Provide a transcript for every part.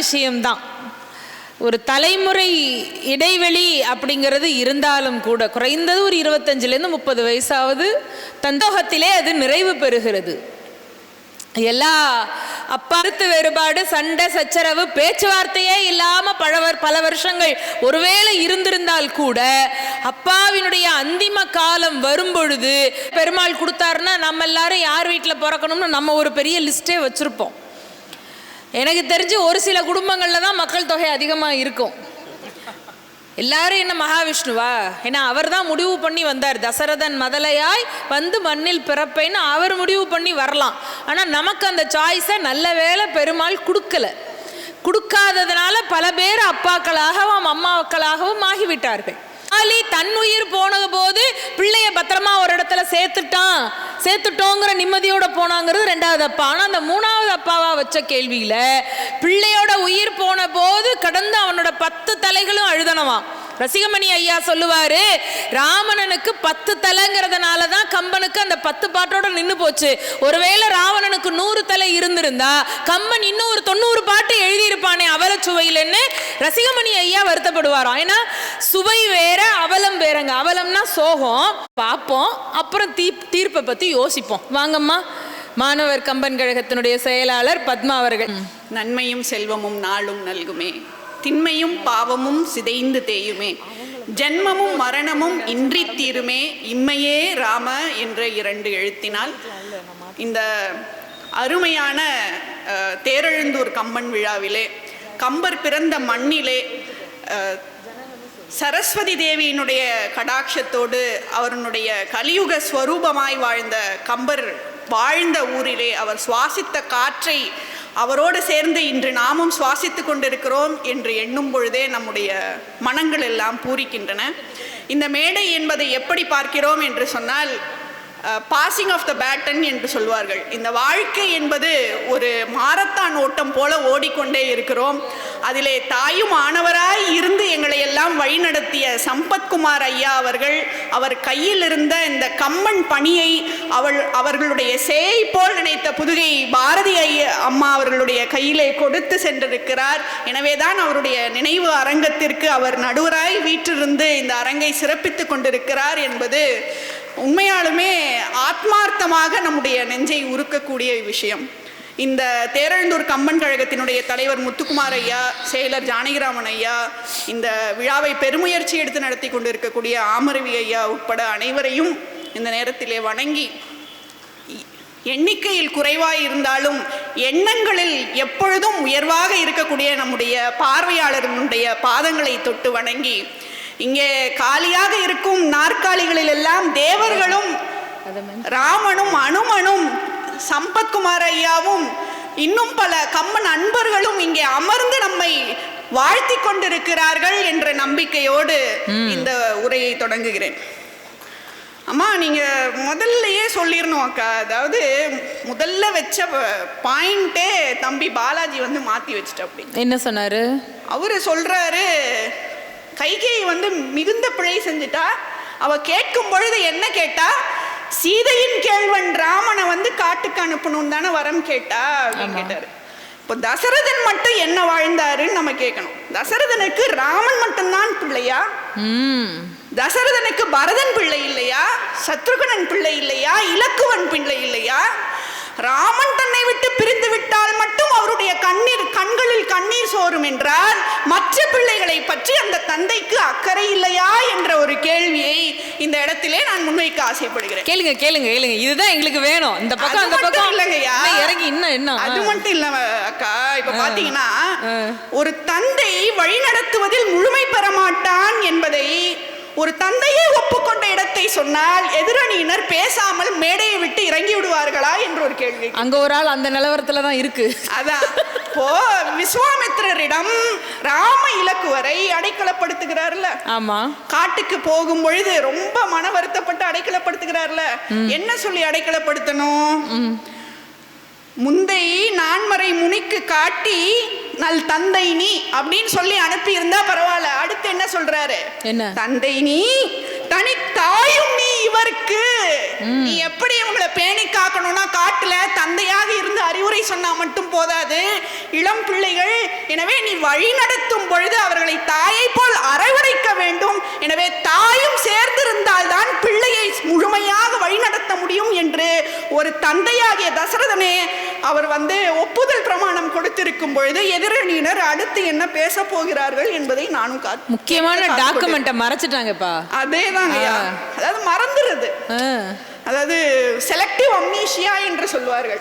விஷயம்தான். ஒரு தலைமுறை இடைவெளி அப்படிங்கிறது இருந்தாலும் கூட குறைந்தது ஒரு இருபத்தஞ்சிலேருந்து முப்பது வயசாவது தந்தோகத்திலே அது நிறைவு பெறுகிறது. எல்லா அப்பாத்து வேறுபாடு சண்டை சச்சரவு பேச்சுவார்த்தையே இல்லாம பழவர் பல வருஷங்கள் ஒருவேளை இருந்திருந்தால் கூட அப்பாவினுடைய அந்திம காலம் வரும் பொழுது பெருமாள் கொடுத்தாருன்னா நம்ம எல்லாரும் யார் வீட்டில் பிறக்கணும்னு நம்ம ஒரு பெரிய லிஸ்டே வச்சிருப்போம். எனக்கு தெரிஞ்சு ஒரு சில குடும்பங்களில் தான் மக்கள் தொகை அதிகமாக இருக்கும். எல்லாரும் என்ன மகாவிஷ்ணுவா? ஏன்னா அவர் தான் முடிவு பண்ணி வந்தார். தசரதன் மதலையாய் வந்து மண்ணில் பிறப்பைன்னு அவர் முடிவு பண்ணி வரலாம். ஆனால் நமக்கு அந்த சாய்ஸை நல்ல வேளை பெருமாள் கொடுக்கல. கொடுக்காததுனால பல பேர் அப்பாக்களாகவும் அம்மாக்களாகவும் ஆகிவிட்டார்கள். ஆலி தன் உயிர் பிள்ளைய பத்திரமா ஒரு இடத்துல சேர்த்துட்டான். சேர்த்துட்டோங்கிற நிம்மதியோட போனாங்கிறது ரெண்டாவது அப்பா. ஆனால் அந்த மூணாவது அப்பாவா வச்ச கேள்வியில பிள்ளையோட உயிர் போன போது கடந்து அவனோட பத்து தலைகளும் அழுதனவாம். ரசிகமணி ஐயா சொல்லுவாரு ராவணனுக்கு பத்து தலைங்கிறதுனால தான் கம்பனுக்கு அந்த பத்து பாட்டோட நின்று போச்சு. ஒருவேளை ராவணனுக்கு நூறு இருந்திருந்தா கம்மன் இன்னும் ஒரு தொண்ணூறு பாட்டு எழுதியிருப்பானே அவல சுவையிலன்னு ரசிகமணி ஐயா வருத்தப்படுவாராம். ஏன்னா சுவை வேற அவலம் வேறங்க. அவலம்னா சோகம். பார்ப்போம். அப்புறம் தீ தீர்ப்பை பத்தி யோசிப்போம். வாங்கம்மா. மாணவர் கம்பன் கழகத்தினுடைய செயலாளர் பத்மா அவர்கள். நன்மையும் செல்வமும் நாளும் நல்குமே. திண்மையும் பாவமும் சிதைந்து தேயுமே. ஜென்மமும் மரணமும் இன்றி தீருமே. இம்மையே ராம என்ற இரண்டு எழுத்தினால் இந்த அருமையான தேரெழுந்தூர் கம்பன் விழாவிலே கம்பர் பிறந்த மண்ணிலே சரஸ்வதி தேவியினுடைய கடாட்சத்தோடு அவருடைய கலியுக ஸ்வரூபமாய் வாழ்ந்த கம்பர் வாழ்ந்த ஊரிலே அவர் சுவாசித்த காற்றை அவரோடு சேர்ந்து இன்று நாமும் சுவாசித்து கொண்டிருக்கிறோம் என்று எண்ணும் பொழுதே நம்முடைய மனங்கள் எல்லாம் பூரிக்கின்றன. இந்த மேடை என்பதை எப்படி பார்க்கிறோம் என்று சொன்னால் பாசிங் ஆஃப் த பேட்டன் என்று சொல்வார்கள். இந்த வாழ்க்கை என்பது ஒரு மாரத்தான் ஓட்டம் போல ஓடிக்கொண்டே இருக்கிறோம். அதிலே தாயும் ஆணவராய் இருந்து எங்களை எல்லாம் வழிநடத்திய சம்பத்குமார் ஐயா அவர்கள் அவர் கையில் இருந்த இந்த கம்மன் பணியை அவள் அவர்களுடைய சேய் போல் நினைத்த புதுகை பாரதி ஐயா அம்மா அவர்களுடைய கையிலே கொடுத்து சென்றிருக்கிறார். எனவேதான் அவருடைய நினைவு அரங்கத்திற்கு அவர் நடுவராய் வீற்றிருந்து இந்த அரங்கை சிறப்பித்துக் கொண்டிருக்கிறார் என்பது உண்மையாலுமே ஆத்மார்த்தமாக நம்முடைய நெஞ்சை உருக்கக்கூடிய விஷயம். இந்த தேரெழுந்தூர் கம்பன் கழகத்தினுடைய தலைவர் முத்துக்குமார் ஐயா செயலர் ஜானகிராமன் ஐயா இந்த விழாவை பெருமுயற்சி எடுத்து நடத்தி கொண்டிருக்கக்கூடிய ஆமரவி ஐயா உட்பட அனைவரையும் இந்த நேரத்திலே வணங்கி எண்ணிக்கையில் குறைவாய் இருந்தாலும் எண்ணங்களில் எப்பொழுதும் உயர்வாக இருக்கக்கூடிய நம்முடைய பார்வையாளர்களுடைய பாதங்களை தொட்டு வணங்கி இங்கே காலியாக இருக்கும் நாற்காலிகளில் எல்லாம் தேவர்களும் ராமனும் அனுமனும் சம்பத்குமார் ஐயாவும் இன்னும் பல கம்மன் அன்பர்களும் இங்கே அமர்ந்து நம்மை வாழ்த்தி கொண்டிருக்கிறார்கள் என்ற நம்பிக்கையோடு இந்த உரையை தொடங்குகிறேன். அம்மா நீங்க முதல்லயே சொல்லிடணும் அக்கா. அதாவது முதல்ல வச்ச பாயிண்டே தம்பி பாலாஜி வந்து மாத்தி வச்சுட்டு அப்படி என்ன சொன்னாரு? அவரு சொல்றாரு கைகேயி வந்து மிகுந்த பிழை செஞ்சுட்டா அவ கேட்கும் பொழுது என்ன கேட்டா சீதையின் கேள்வன் ராமனை வந்து காட்டுக்கு அனுப்பணும் தானே வரம் கேட்டா அப்படின்னு கேட்டாரு. இப்போ தசரதன் மட்டும் என்ன வாழ்ந்தாருன்னு நம்ம கேட்கணும். தசரதனுக்கு ராமன் மட்டும்தான் பிள்ளையா? ம். தசரதனுக்கு பரதன் பிள்ளை இல்லையா? சத்ருகனன் பிள்ளை இல்லையா? இலக்குவன் பிள்ளை இல்லையா? ராமன் தன்னை விட்டு பிரிந்து விட்டால் மட்டும் அவருடைய கண்ணீர் கண்களில் கண்ணீர் சோரும் என்றால் மற்ற பிள்ளைகளை பற்றி அந்த தந்தைக்கு அக்கறை இல்லையா என்ற ஒரு கேள்வியை இந்த இடத்திலே நான் முன்வைக்க ஆசைப்படுகிறேன். கேளுங்க கேளுங்க கேளுங்க. இதுதான் எங்களுக்கு வேணும். இந்த பக்கம் அந்த பக்கம். இல்லைங்கய்யா. இறங்கி இன்னும் என்ன அது மட்டும் இல்ல அக்கா. இப்ப. பாத்தீங்கன்னா. ஒரு தந்தை வழிநடத்துவதில் முழுமை பெற மாட்டான் என்பதை ஒரு தந்தையே ஒப்புக்கொண்ட இடத்தை சொன்னால் எதிரணியினர் பேசாமல் மேடையை விட்டு இறங்கி விடுவார்களா என்று ஒரு கேள்வி. அங்க ஒரு ஆள் அந்த நிலவரத்துல தான் இருக்கு. அதான். இப்போ விஸ்வாமித்திரரிடம் ராம இலக்குவரை அடைக்கலப்படுத்துகிறார்ல. ஆமா. காட்டுக்கு போகும் பொழுது ரொம்ப மன வருத்தப்பட்டு அடைக்கலப்படுத்துகிறார்ல. என்ன சொல்லி அடைக்கலப்படுத்தணும்? முந்தை நான்மறை முனிக்கு காட்டி நல் தந்தை நீ அப்படின்னு சொல்லி அனுப்பி இருந்தா பரவாயில்ல. அடுத்து என்ன சொல்றாரு? என்ன? தந்தை நீ தாயும் நீ எப்படி இவங்களை பேணி காக்கணும்னா காட்டுல தந்தையாக இருந்து அறிவுரை சொன்னா மட்டும் போதாது. இளம் பிள்ளைகள் எனவே நீ வழி நடத்தும் பொழுது அவர்களை தாயை போல் அரவணைக்க வேண்டும். எனவே தாயும் சேர்ந்திருந்தால் தான் பிள்ளையை முழுமையாக வழிநடத்த முடியும் என்று ஒரு தந்தையாகிய தசரதனே அவர் வந்து ஒப்புதல் பிரமாணம் கொடுத்திருக்கும் பொழுது எதிரணியினர் அடுத்து என்ன பேச போகிறார்கள் என்பதை நானும் காத்து முக்கியமான டாக்குமெண்ட்டை மறைச்சிட்டாங்கப்பா. அதேதாங்கய்யா. ஆ. அதாவது மறந்துருது. ஆ. அதாவது செலக்டிவ் அம்னீஷியா என்று சொல்வார்கள்.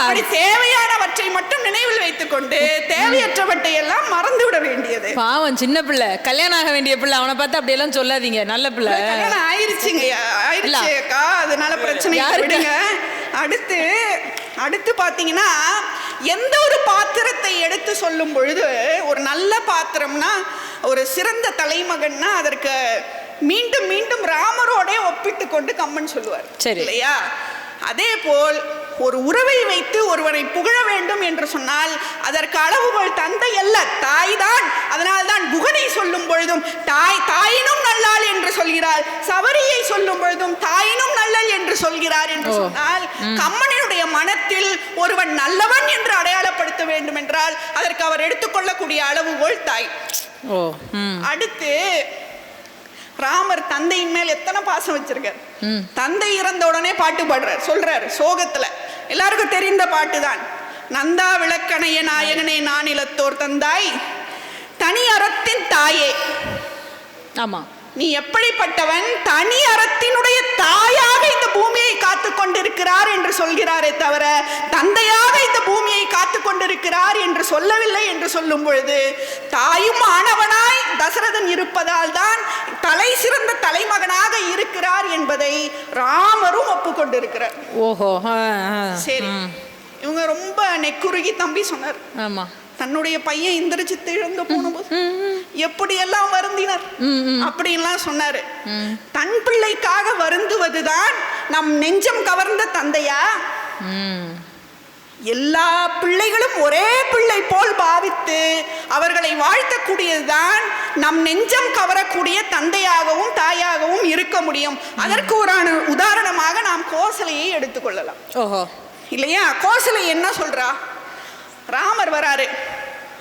அப்படி தேவையானவற்றை மட்டும் நினைவில் வைத்துக்கொண்டு தேவையற்றவற்றை எல்லாம் மறந்து விட வேண்டியது. பாவம் சின்ன பிள்ளை. கல்யாணம் ஆக வேண்டிய பிள்ளை. அவனை பார்த்து அப்படியெல்லாம் சொல்லாதீங்க. நல்ல பிள்ளை. கல்யாணம் ஆயிருச்சுங்கய்யா. ஆயிருச்சு அக்கா அதனால பிரச்சனை? விடுங்க. அடுத்து அடுத்து பாத்தீங்கன்னா எந்த ஒரு பாத்திரத்தை எடுத்து சொல்லும் பொழுது ஒரு நல்ல பாத்திரம்னா ஒரு சிறந்த தலைமகன்னா அதற்கு மீண்டும் மீண்டும் ராமரோடே ஒப்பிட்டு கொண்டு கம்மன் சொல்லுவார். சரி. இல்லையா? அதே போல் ஒரு உறவை வைத்து ஒருவரை புகழ வேண்டும் என்று சொன்னால் அதற்கு அளவுகோல் தந்தை அல்ல தாய்தான் அதனால்தான் குகனை சொல்லும் பொழுதும் தாய் தாயினும் நல்லாள் என்று சொல்கிறார் சவரியை சொல்லும் பொழுதும் தாயினும் நல்லள் என்று சொல்கிறார் என்று. சொன்னால் கம்மனினுடைய மனத்தில் ஒருவன் நல்லவன் என்று அடையாளப்படுத்த வேண்டும் என்றால் அதற்கு அவர் எடுத்துக்கொள்ளக்கூடிய அளவுகோல் தாய் ஓ ம். அடுத்து ராமர் தந்தையின் மேல் எத்தனை பாசம் வச்சிருக்கார். தந்தை இறந்த உடனே பாட்டு பாடுறார் சொல்றாரு சோகத்துல. எல்லாருக்கும் தெரிந்த பாட்டு தான் நந்தா விளக்கணைய நாயகனே நான் இலத்தோர் தந்தாய் தனி அறத்தின் தாயே. ஆமா. நீ எப்படிப்பட்டவன்? தனி அறத்தினுடைய தாயாக இந்த பூமியை காத்து கொண்டிருக்கிறார் என்று சொல்கிறாரே தவிர தந்தையாக இந்த பூமியை காத்து கொண்டிருக்கிறார் என்று சொல்லவில்லை என்று சொல்லும் பொழுது தாயும் ஆனவனாய் தசரதன் இருப்பதால் தான் தலை சிறந்த தலைமகனாக இருக்கிறார் என்பதை ராமரும் ஒப்புக்கொண்டிருக்கிறார் ஓஹோ. சரி. இவங்க ரொம்ப நெக்குருகி தம்பி சொன்னார் ஆமா தன்னுடைய பையன் இந்திரஜித்து இழந்து போனபோது எப்படியெல்லாம் வருந்தினர். அப்படின்லாம் சொன்னாரு. தன் பிள்ளைக்காக வருந்துவதுதான் நம் நெஞ்சம் கவர்ந்த தந்தையா? எல்லா பிள்ளைகளும் ஒரே பிள்ளை போல் பாவித்து அவர்களை வாழ்த்தக்கூடியதுதான் நம் நெஞ்சம் கவரக்கூடிய தந்தையாகவும் தாயாகவும் இருக்க முடியும். அதற்கு ஒரு உதாரணமாக நாம் கோசலையை எடுத்துக்கொள்ளலாம். ஓஹோ. இல்லையா? கோசலை என்ன சொல்றா? ராமர் வராரு.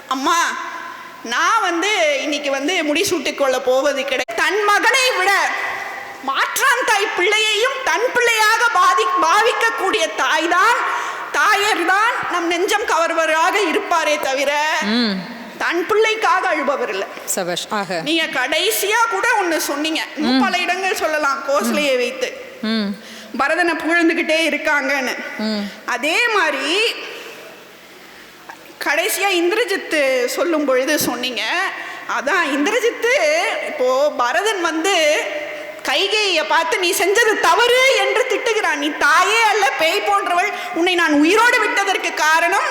அம்மா நான் வந்து இன்னைக்கு வந்து முடிசூட்டிக் கொள்ள போவது கிடையாது. தன் மகனை விட மாற்றான் தாய் பிள்ளையையும் தன் பிள்ளையாக பாதி பாவிக்கக்கூடிய தாய்தான் தாயர் தான் நம் நெஞ்சம் கவர்வராக இருப்பாரே தவிர தன் பிள்ளைக்காக அழுபவர் இல்லை சபாஷ் ஆக. நீங்க கடைசியா கூட ஒண்ணு சொன்னீங்க. பல இடங்கள் சொல்லலாம் கோசலையை வைத்து. ம். பரதனை புகழ்ந்துக்கிட்டே இருக்காங்கன்னு. அதே மாதிரி கடைசியா இந்திரஜித்து சொல்லும் பொழுது சொன்னீங்க. அதான் இந்திரஜித்து இப்போ பரதன் வந்து கைகேயை பார்த்து நீ செஞ்சது தவறு என்று திட்டுகிறான். நீ தாயே அல்ல பேய் போன்றவள். உன்னை நான் உயிரோடு விட்டதற்கு காரணம்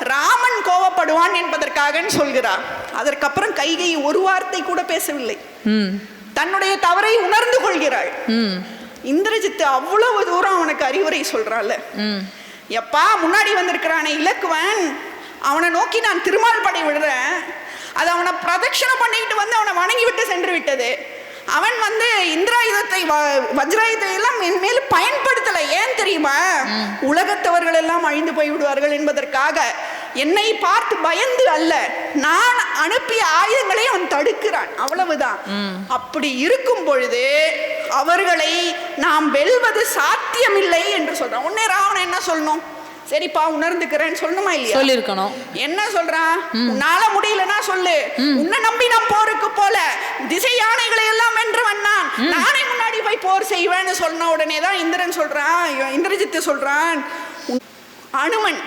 ராமன் கோவப்படுவான் என்பதற்காகன்னு சொல்கிறார். அதற்கப்புறம் கைகை ஒரு வார்த்தை கூட பேசவில்லை. ம். தன்னுடைய தவறை உணர்ந்து கொள்கிறாள். ம். இந்திரஜித்து அவ்வளவு தூரம் அவனுக்கு அறிவுரை சொல்றான்ல ம். எப்பா முன்னாடி வந்திருக்கிறானே இலக்குவன். அவனை நோக்கி நான் திருமால் படை விடுறேன் அது அவனை பிரதட்சணம் பண்ணிட்டு வந்து அவனை வணங்கி விட்டு சென்று விட்டது. அவன் வந்து இந்திராயுதத்தை வஜ்ராயுதத்தை எல்லாம் என் மேல் பயன்படுத்தல. ஏன் தெரியுமா? உலகத்தவர்கள் எல்லாம் அழிந்து போய் விடுவார்கள் என்பதற்காக என்னை பார்த்து பயந்து அல்ல. நான் அனுப்பிய ஆயுதங்களை அவன் தடுக்கிறான். அவ்வளவுதான். அப்படி இருக்கும் பொழுது அவர்களை நாம் வெல்வது சாத்தியமில்லை என்று சொல்றான். உடனே ராவணன் என்ன சொல்லணும்? சரிப்பா உணர்ந்துக்கிறேன்னு சொல்லணுமா இல்லையா? சொல்லியிருக்கணும். என்ன சொல்றான் உன்னால முடியலன்னா சொல்லு. உன்னை நம்பி நான் போருக்கு போல. திசை யானைகளை எல்லாம் வென்றவன் நான் நானே முன்னாடி போய் போர் செய்வேன்னு சொன்ன உடனே தான் இந்திரன் சொல்றான் இந்திரஜித்து சொல்றான் அனுமன்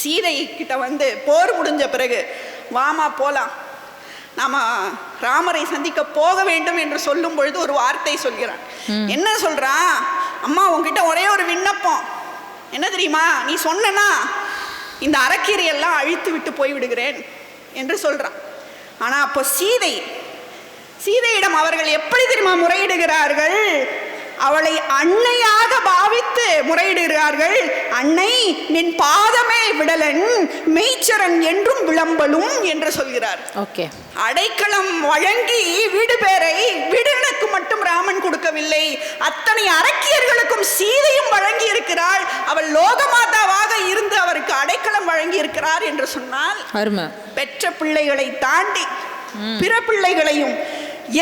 சீதை கிட்ட வந்து போர் முடிஞ்ச பிறகு வாமா போலாம். நாம ராமரை சந்திக்க போக வேண்டும் என்று சொல்லும் பொழுது ஒரு வார்த்தை சொல்கிறான். என்ன சொல்றான் அம்மா உன்கிட்ட ஒரே ஒரு விண்ணப்பம். என்ன தெரியுமா? நீ சொன்னனா இந்த அறக்கீரையெல்லாம் அழித்து விட்டு போய் விடுகிறேன் என்று சொல்கிறான் ஆனால் அப்போ சீதை சீதையிடம் அவர்கள் எப்படி தெரியுமா முறையிடுகிறார்கள்? அவளை அன்னையாக பாவித்து முறையிடுகிறார்கள். அன்னை நின் பாதமே விடலன் மெய்ச்சரன் என்றும் விளம்பலும் என்று சொல்கிறார். ஓகே. அடைக்கலம் வழங்கி வீடு பேரை வீடு என அரக்கியருக்கு மட்டும் ராமன் கொடுக்கவில்லை. அத்தனை அரக்கியர்களுக்கும் சீதையும் வழங்கி இருக்கிறாள் அவள் லோகமாதாவாக இருந்து அவருக்கு அடைக்கலம் வழங்கி இருக்கிறார் என்று சொன்னால் பெற்ற பிள்ளைகளை தாண்டி பிற பிள்ளைகளையும்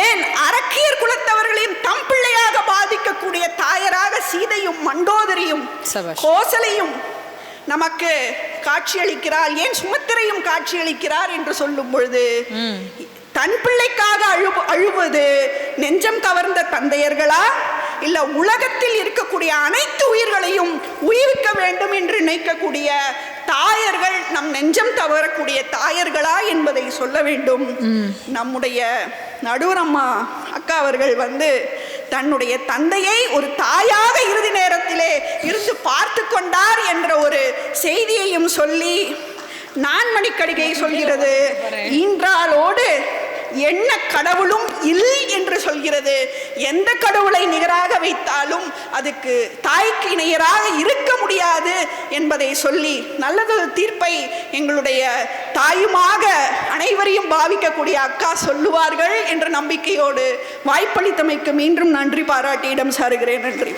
ஏன் அரக்கியர் குலத்தவர்களையும் தம் பிள்ளையாக பாதிக்கக்கூடிய தாயராக சீதையும் மண்டோதரியும் சபாஷ். கோசலையும் நமக்கு காட்சியளிக்கிறாள். ஏன் சுமத்திரையும் காட்சியளிக்கிறார் என்று சொல்லும் பொழுது தன் பிள்ளைக்காக அழு அழுவது நெஞ்சம் கவர்ந்த தந்தையர்களா? இல்ல உலகத்தில் இருக்கக்கூடிய அனைத்து உயிர்களையும் உயிர்க்க வேண்டும் என்று நினைக்கக்கூடிய தாயர்கள் நம் நெஞ்சம் தவறக்கூடிய தாயர்களா என்பதை சொல்ல வேண்டும். நம்முடைய நடுவரம்மா அக்கா அவர்கள் வந்து தன்னுடைய தந்தையை ஒரு தாயாக இறுதி நேரத்திலே இருந்து பார்த்து கொண்டார் என்ற ஒரு செய்தியையும் சொல்லி நான் மணிக்கடிகை சொல்கிறது ஈன்றாளோடு என்ன கடவுளும் இல் என்று சொல்கிறது. எந்த கடவுளை நிகராக வைத்தாலும் அதுக்கு தாய்க்கு இணையராக இருக்க முடியாது என்பதை சொல்லி நல்லதொரு தீர்ப்பை எங்களுடைய தாயுமாக அனைவரையும் பாவிக்கக்கூடிய அக்கா சொல்லுவார்கள் என்ற நம்பிக்கையோடு வாய்ப்பளித்தமைக்கு மீண்டும் நன்றி பாராட்டியிடம் சாருகிறேன். நன்றி.